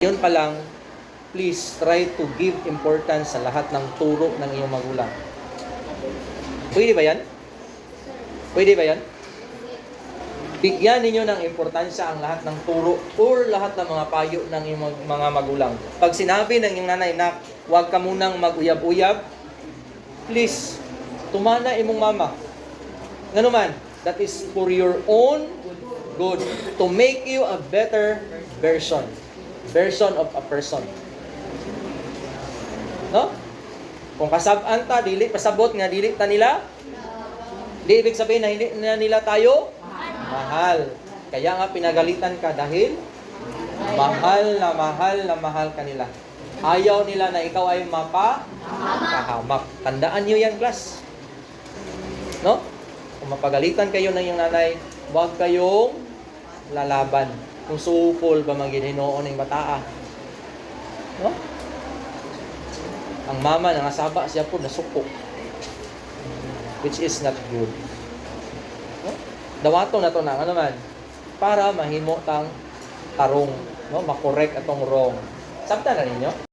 Yun pa lang, please try to give importance sa lahat ng turo ng iyong magulang. Pwede ba yan? Pwede ba yan? Bigyan ninyo ng importansya ang lahat ng turo or lahat ng mga payo ng iyong mga magulang. Pag sinabi ng iyong nanay na huwag ka munang mag-uyab-uyab, please, tumana imong mama. Nga naman, that is for your own good. To make you a better version. Version of a person. No? Kung kasab-an ta, dili pasabot nga dili ta nila, di ibig sabihin na hindi na nila tayo mahal. Kaya nga pinagalitan ka dahil mahal na mahal na mahal ka nila. Ayaw nila na ikaw ay mapa kahamak. Tandaan niyo yan, class. No? Kung mapagalitan kayo ng iyong nanay, huwag kayong lalaban. Kung sukol ba maging hinoon ng bataa. No? Ang mama nga saba siya po nasuko. Which is not good. No? Dawato na to na ano man para mahimo tang tarong, no? Makorek atong wrong. Sabta na ninyo?